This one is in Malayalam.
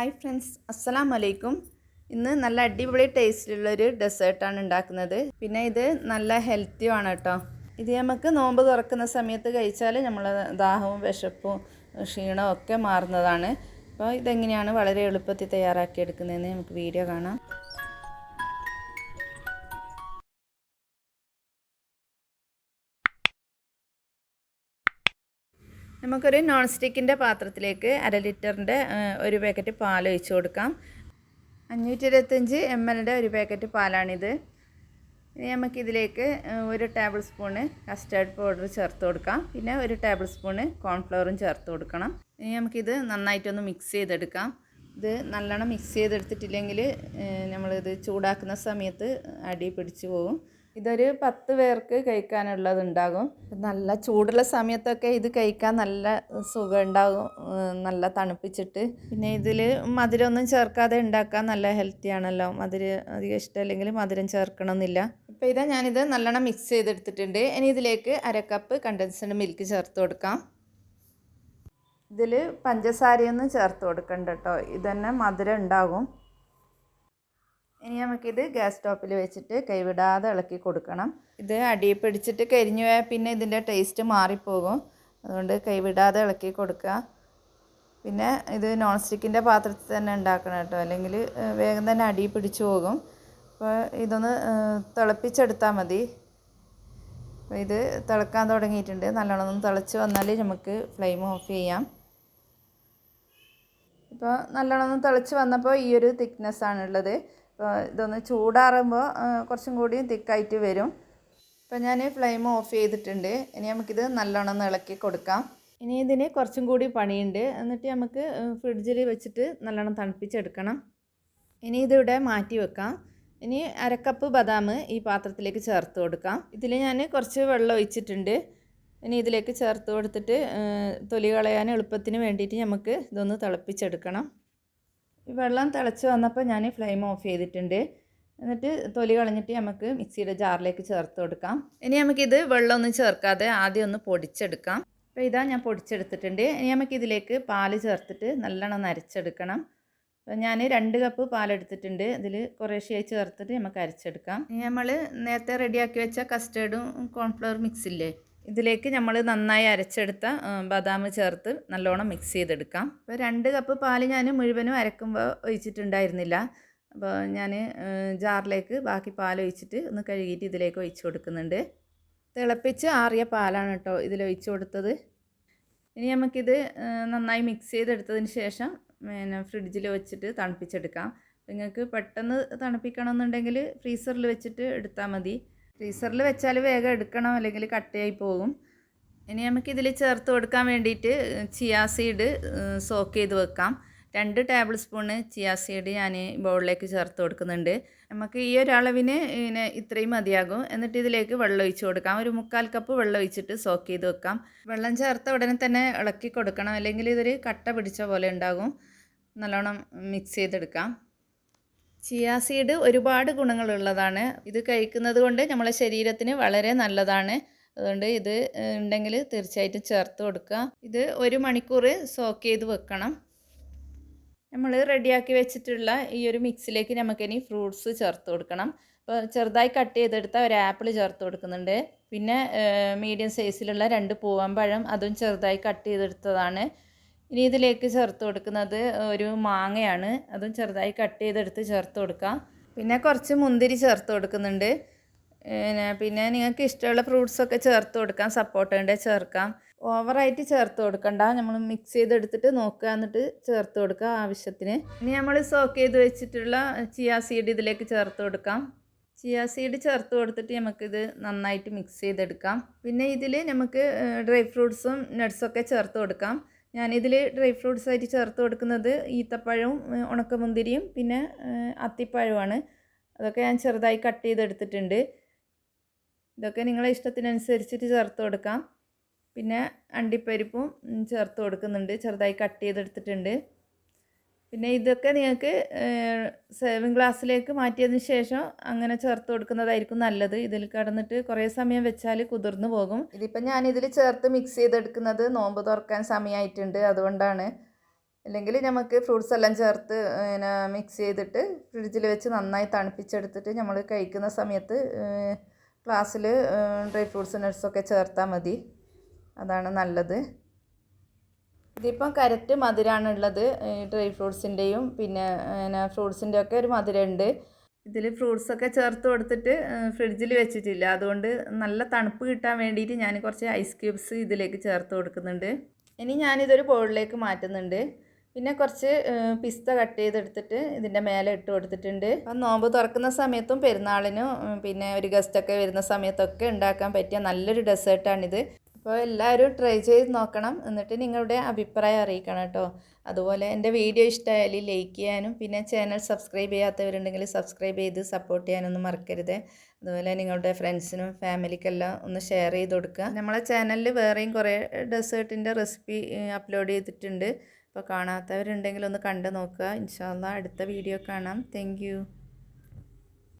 ഹായ് ഫ്രണ്ട്സ് അസ്സലാം വലൈക്കും ഇന്ന് നല്ല അടിപൊളി ടേസ്റ്റിലുള്ളൊരു ഡെസേർട്ടാണ് ഉണ്ടാക്കുന്നത്. പിന്നെ ഇത് നല്ല ഹെൽത്തിയുമാണ് കേട്ടോ ഇത് നമുക്ക് നോമ്പ് തുറക്കുന്ന സമയത്ത് കഴിച്ചാൽ നമ്മൾ ദാഹവും വിശപ്പും ക്ഷീണവും ഒക്കെ മാറുന്നതാണ്. അപ്പോൾ ഇതെങ്ങനെയാണ് വളരെ എളുപ്പത്തിൽ തയ്യാറാക്കി തയ്യാറാക്കിയെടുക്കുന്നതെന്ന് നമുക്ക് വീഡിയോ കാണാം. നമുക്കൊരു നോൺ സ്റ്റിക്കിന്റെ പാത്രത്തിലേക്ക് അര ലിറ്ററിന്റെ ഒരു പാക്കറ്റ് പാൽ ഒഴിച്ച് കൊടുക്കാം. അഞ്ഞൂറ്റി ഇരുപത്തഞ്ച് എം എല്ലിന്റെ ഒരു പാക്കറ്റ് പാലാണിത്. ഇനി നമുക്കിതിലേക്ക് ഒരു ടേബിൾ സ്പൂണ് കസ്റ്റേർഡ് പൗഡർ ചേർത്ത് കൊടുക്കാം. പിന്നെ ഒരു ടേബിൾ സ്പൂണ് കോൺഫ്ലവറും ചേർത്ത് കൊടുക്കണം. ഇനി നമുക്കിത് നന്നായിട്ടൊന്ന് മിക്സ് ചെയ്തെടുക്കാം. ഇത് നല്ലോണം മിക്സ് ചെയ്തെടുത്തിട്ടില്ലെങ്കിൽ നമ്മളിത് ചൂടാക്കുന്ന സമയത്ത് അടി പിടിച്ചു പോകും ഇതൊരു പത്ത് പേർക്ക് കഴിക്കാനുള്ളതുണ്ടാകും. നല്ല ചൂടുള്ള സമയത്തൊക്കെ ഇത് കഴിക്കാൻ നല്ല സുഖം ഉണ്ടാകും നല്ല തണുപ്പിച്ചിട്ട്. പിന്നെ ഇതിൽ മധുരമൊന്നും ചേർക്കാതെ ഉണ്ടാക്കാൻ നല്ല ഹെൽത്തി ആണല്ലോ. മധുരം അധികം ഇഷ്ടമല്ലെങ്കിൽ മധുരം ചേർക്കണമെന്നില്ല. ഇപ്പം ഇതാ ഞാനിത് നല്ലോണം മിക്സ് ചെയ്തെടുത്തിട്ടുണ്ട്. ഇനി ഇതിലേക്ക് അര കപ്പ് കണ്ടൻസ്ഡ് മിൽക്ക് ചേർത്ത് കൊടുക്കാം. ഇതിൽ പഞ്ചസാരയൊന്നും ചേർത്ത് കൊടുക്കണ്ട കേട്ടോ. ഇതന്നെ മധുരം ഉണ്ടാകും. ഇനി നമുക്കിത് ഗ്യാസ് സ്റ്റോപ്പിൽ വെച്ചിട്ട് കൈവിടാതെ ഇളക്കി കൊടുക്കണം. ഇത് അടിയിൽ പിടിച്ചിട്ട് കരിഞ്ഞു പോയാൽ പിന്നെ ഇതിന്റെ ടേസ്റ്റ് മാറിപ്പോകും. അതുകൊണ്ട് കൈവിടാതെ ഇളക്കി കൊടുക്കുക. പിന്നെ ഇത് നോൺ സ്റ്റിക്കിന്റെ പാത്രത്തിൽ തന്നെ ഉണ്ടാക്കണം കേട്ടോ. അല്ലെങ്കിൽ വേഗം തന്നെ അടി പിടിച്ചു പോകും. അപ്പോൾ ഇതൊന്ന് തിളപ്പിച്ചെടുത്താൽ മതി. അപ്പോൾ ഇത് തിളക്കാൻ തുടങ്ങിയിട്ടുണ്ട്. നല്ലോണം ഒന്ന് തിളച്ച് വന്നാൽ നമുക്ക് ഫ്ലെയിം ഓഫ് ചെയ്യാം. ഇപ്പോൾ നല്ലോണം ഒന്ന് തിളച്ച് വന്നപ്പോൾ ഈ ഒരു തിക്നെസ്സാണുള്ളത് അപ്പോൾ ഇതൊന്ന് ചൂടാറുമ്പോൾ കുറച്ചും കൂടി തിക്കായിട്ട് വരും. അപ്പോൾ ഞാൻ ഫ്ലെയിം ഓഫ് ചെയ്തിട്ടുണ്ട്. ഇനി നമുക്കിത് നല്ലോണം ഒന്ന് ഇളക്കി കൊടുക്കാം. ഇനി ഇതിന് കുറച്ചും കൂടി പണിയുണ്ട്. എന്നിട്ട് നമുക്ക് ഫ്രിഡ്ജിൽ വെച്ചിട്ട് നല്ലോണം തണുപ്പിച്ചെടുക്കണം. ഇനി ഇതിവിടെ മാറ്റി വെക്കാം. ഇനി അരക്കപ്പ് ബദാം ഈ പാത്രത്തിലേക്ക് ചേർത്ത് കൊടുക്കാം. ഇതിൽ ഞാൻ കുറച്ച് വെള്ളം ഒഴിച്ചിട്ടുണ്ട്. ഇനി ഇതിലേക്ക് ചേർത്ത് കൊടുത്തിട്ട് തൊലി കളയാൻ എളുപ്പത്തിന് വേണ്ടിയിട്ട് നമുക്ക് ഇതൊന്ന് തിളപ്പിച്ചെടുക്കണം. ഈ വെള്ളം തിളച്ച് വന്നപ്പോൾ ഞാൻ ഫ്ലെയിം ഓഫ് ചെയ്തിട്ടുണ്ട്. എന്നിട്ട് തൊലി കളഞ്ഞിട്ട് നമുക്ക് മിക്സിയുടെ ജാറിലേക്ക് ചേർത്ത് കൊടുക്കാം. ഇനി നമുക്കിത് വെള്ളമൊന്നും ചേർക്കാതെ ആദ്യം ഒന്ന് പൊടിച്ചെടുക്കാം. അപ്പോൾ ഇതാ ഞാൻ പൊടിച്ചെടുത്തിട്ടുണ്ട്. ഇനി നമുക്ക് ഇതിലേക്ക് പാൽ ചേർത്തിട്ട് നല്ലോണം നരച്ചെടുക്കണം അപ്പോൾ ഞാൻ രണ്ട് കപ്പ് പാലെടുത്തിട്ടുണ്ട്. ഇതിൽ കുറേശ്ശെയായി ചേർത്തിട്ട് നമുക്ക് അരച്ചെടുക്കാം. ഇനി നമ്മൾ നേരത്തെ റെഡിയാക്കി വെച്ച കസ്റ്റേർഡും കോൺഫ്ലവർ മിക്സില്ലേ ഇതിലേക്ക് നമ്മൾ നന്നായി അരച്ചെടുത്ത ബദാം ചേർത്ത് നല്ലോണം മിക്സ് ചെയ്തെടുക്കാം. അപ്പോൾ രണ്ട് കപ്പ് പാൽ ഞാൻ മുഴുവനും അരക്കുമ്പോൾ ഒഴിച്ചിട്ടുണ്ടായിരുന്നില്ല. അപ്പോൾ ഞാൻ ജാറിലേക്ക് ബാക്കി പാൽ ഒഴിച്ചിട്ട് ഒന്ന് കഴുകിയിട്ട് ഇതിലേക്ക് ഒഴിച്ചു കൊടുക്കുന്നുണ്ട്. തിളപ്പിച്ച് ആറിയ പാലാണ് കേട്ടോ ഇതിൽ ഒഴിച്ചു കൊടുത്തത്. ഇനി നമുക്കിത് നന്നായി മിക്സ് ചെയ്തെടുത്തതിന് ശേഷം പിന്നെ ഫ്രിഡ്ജിൽ വെച്ചിട്ട് തണുപ്പിച്ചെടുക്കാം. നിങ്ങൾക്ക് പെട്ടെന്ന് തണുപ്പിക്കണമെന്നുണ്ടെങ്കിൽ ഫ്രീസറിൽ വെച്ചിട്ട് എടുത്താൽ മതി. ഫ്രീസറിൽ വെച്ചാൽ വേഗം എടുക്കണം അല്ലെങ്കിൽ കട്ടയായി പോകും. ഇനി നമുക്ക് ഇതിൽ ചേർത്ത് കൊടുക്കാൻ വേണ്ടിയിട്ട് ചിയാ സീഡ് സോക്ക് ചെയ്ത് വെക്കാം. രണ്ട് ടേബിൾ സ്പൂണ് ചിയാ സീഡ് ഞാൻ ബൗളിലേക്ക് ചേർത്ത് കൊടുക്കുന്നുണ്ട്. നമുക്ക് ഈ ഒരളവിന് ഇങ്ങനെ ഇത്രയും മതിയാകും. എന്നിട്ട് ഇതിലേക്ക് വെള്ളം ഒഴിച്ച് കൊടുക്കാം. ഒരു മുക്കാൽ കപ്പ് വെള്ളം ഒഴിച്ചിട്ട് സോക്ക് ചെയ്ത് വെക്കാം. വെള്ളം ചേർത്ത ഉടനെ തന്നെ ഇളക്കി കൊടുക്കണം. അല്ലെങ്കിൽ ഇതൊരു കട്ട പിടിച്ച പോലെ ഉണ്ടാകും. നല്ലോണം മിക്സ് ചെയ്തെടുക്കാം. ചിയാ സീഡ് ഒരുപാട് ഗുണങ്ങളുള്ളതാണ്. ഇത് കഴിക്കുന്നത് കൊണ്ട് നമ്മളെ ശരീരത്തിന് വളരെ നല്ലതാണ്. അതുകൊണ്ട് ഇത് ഉണ്ടെങ്കിൽ തീർച്ചയായിട്ടും ചേർത്ത് കൊടുക്കുക. ഇത് ഒരു മണിക്കൂർ സോക്ക് ചെയ്ത് വെക്കണം. നമ്മൾ റെഡിയാക്കി വെച്ചിട്ടുള്ള ഈ ഒരു മിക്സിലേക്ക് നമുക്കിനി ഫ്രൂട്ട്സ് ചേർത്ത് കൊടുക്കണം. അപ്പോൾ ചെറുതായി കട്ട് ചെയ്തെടുത്ത ഒരു ആപ്പിൾ ചേർത്ത് കൊടുക്കുന്നുണ്ട്. പിന്നെ മീഡിയം സൈസിലുള്ള രണ്ട് പൂവമ്പഴം അതും ചെറുതായി കട്ട് ചെയ്തെടുത്തതാണ്. ഇനി ഇതിലേക്ക് ചേർത്ത് കൊടുക്കുന്നത് ഒരു മാങ്ങയാണ്. അതും ചെറുതായി കട്ട് ചെയ്തെടുത്ത് ചേർത്ത് കൊടുക്കാം. പിന്നെ കുറച്ച് മുന്തിരി ചേർത്ത് കൊടുക്കുന്നുണ്ട്. പിന്നെ പിന്നെ നിങ്ങൾക്ക് ഇഷ്ടമുള്ള ഫ്രൂട്ട്സൊക്കെ ചേർത്ത് കൊടുക്കാം. സപ്പോർട്ടേണ്ട ചേർക്കാം. ഓവറായിട്ട് ചേർത്ത് കൊടുക്കണ്ട. നമ്മൾ മിക്സ് ചെയ്തെടുത്തിട്ട് നോക്കുക എന്നിട്ട് ചേർത്ത് കൊടുക്കുക ആവശ്യത്തിന്. ഇനി നമ്മൾ സോക്ക് ചെയ്ത് വെച്ചിട്ടുള്ള ചിയാ സീഡ് ഇതിലേക്ക് ചേർത്ത് കൊടുക്കാം. ചിയാ സീഡ് ചേർത്ത് കൊടുത്തിട്ട് നമുക്കിത് നന്നായിട്ട് മിക്സ് ചെയ്തെടുക്കാം. പിന്നെ ഇതിൽ നമുക്ക് ഡ്രൈ ഫ്രൂട്ട്സും നട്ട്സൊക്കെ ചേർത്ത് കൊടുക്കാം. ഞാനിതിൽ ഡ്രൈ ഫ്രൂട്ട്സ് ആയിട്ട് ചേർത്ത് കൊടുക്കുന്നത് ഈത്തപ്പഴവും ഉണക്കമുന്തിരിയും പിന്നെ അത്തിപ്പഴവുമാണ്. അതൊക്കെ ഞാൻ ചെറുതായി കട്ട് ചെയ്തെടുത്തിട്ടുണ്ട്. ഇതൊക്കെ നിങ്ങളെ ഇഷ്ടത്തിനനുസരിച്ചിട്ട് ചേർത്ത് കൊടുക്കാം. പിന്നെ അണ്ടിപ്പരിപ്പും ചേർത്ത് കൊടുക്കുന്നുണ്ട്. ചെറുതായി കട്ട് ചെയ്തെടുത്തിട്ടുണ്ട്. പിന്നെ ഇതൊക്കെ നിങ്ങൾക്ക് സേവിങ് ഗ്ലാസ്സിലേക്ക് മാറ്റിയതിന് ശേഷം അങ്ങനെ ചേർത്ത് കൊടുക്കുന്നതായിരിക്കും നല്ലത്. ഇതിൽ കിടന്നിട്ട് കുറേ സമയം വെച്ചാൽ കുതിർന്നു പോകും. ഇതിപ്പോൾ ഞാൻ ഇതിൽ ചേർത്ത് മിക്സ് ചെയ്തെടുക്കുന്നത് നോമ്പ് തുറക്കാൻ സമയമായിട്ടുണ്ട് അതുകൊണ്ടാണ്. അല്ലെങ്കിൽ നമുക്ക് ഫ്രൂട്ട്സ് എല്ലാം ചേർത്ത് പിന്നെ മിക്സ് ചെയ്തിട്ട് ഫ്രിഡ്ജിൽ വെച്ച് നന്നായി തണുപ്പിച്ചെടുത്തിട്ട് നമ്മൾ കഴിക്കുന്ന സമയത്ത് ഗ്ലാസ്സിൽ ഡ്രൈ ഫ്രൂട്ട്സ് നട്ട്സൊക്കെ ചേർത്താൽ മതി. അതാണ് നല്ലത്. ഇതിപ്പം കരറ്റ് മധുരമാണ് ഉള്ളത് ഡ്രൈ ഫ്രൂട്ട്സിന്റെയും പിന്നെ പിന്നെ ഫ്രൂട്ട്സിന്റെ ഒക്കെ ഒരു മധുരമുണ്ട്. ഇതിൽ ഫ്രൂട്ട്സൊക്കെ ചേർത്ത് കൊടുത്തിട്ട് ഫ്രിഡ്ജിൽ വെച്ചിട്ടില്ല. അതുകൊണ്ട് നല്ല തണുപ്പ് കിട്ടാൻ വേണ്ടിയിട്ട് ഞാൻ കുറച്ച് ഐസ് ക്യൂബ്സ് ഇതിലേക്ക് ചേർത്ത് കൊടുക്കുന്നുണ്ട്. ഇനി ഞാനിതൊരു ബോളിലേക്ക് മാറ്റുന്നുണ്ട്. പിന്നെ കുറച്ച് പിസ്ത കട്ട് ചെയ്തെടുത്തിട്ട് ഇതിന്റെ മേലെ ഇട്ട് കൊടുത്തിട്ടുണ്ട്. അപ്പം നോമ്പ് തുറക്കുന്ന സമയത്തും പെരുന്നാളിനും പിന്നെ ഒരു ഗസ്റ്റൊക്കെ വരുന്ന സമയത്തൊക്കെ ഉണ്ടാക്കാൻ പറ്റിയ നല്ലൊരു ഡെസേർട്ടാണിത്. അപ്പോൾ എല്ലാവരും ട്രൈ ചെയ്ത് നോക്കണം. എന്നിട്ട് നിങ്ങളുടെ അഭിപ്രായം അറിയിക്കണം കേട്ടോ. അതുപോലെ എന്റെ വീഡിയോ ഇഷ്ടമായാൽ ലൈക്ക് ചെയ്യാനും പിന്നെ ചാനൽ സബ്സ്ക്രൈബ് ചെയ്യാത്തവരുണ്ടെങ്കിൽ സബ്സ്ക്രൈബ് ചെയ്ത് സപ്പോർട്ട് ചെയ്യാനൊന്നും മറക്കരുത്. അതുപോലെ നിങ്ങളുടെ ഫ്രണ്ട്സിനും ഫാമിലിക്കെല്ലാം ഒന്ന് ഷെയർ ചെയ്ത് കൊടുക്കുക. നമ്മളെ ചാനലിൽ വേറെയും കുറേ ഡെസേർട്ടിന്റെ റെസിപ്പി അപ്ലോഡ് ചെയ്തിട്ടുണ്ട്. അപ്പോൾ കാണാത്തവരുണ്ടെങ്കിൽ ഒന്ന് കണ്ടു നോക്കുക. ഇൻഷാല്ല അടുത്ത വീഡിയോ കാണാം. താങ്ക്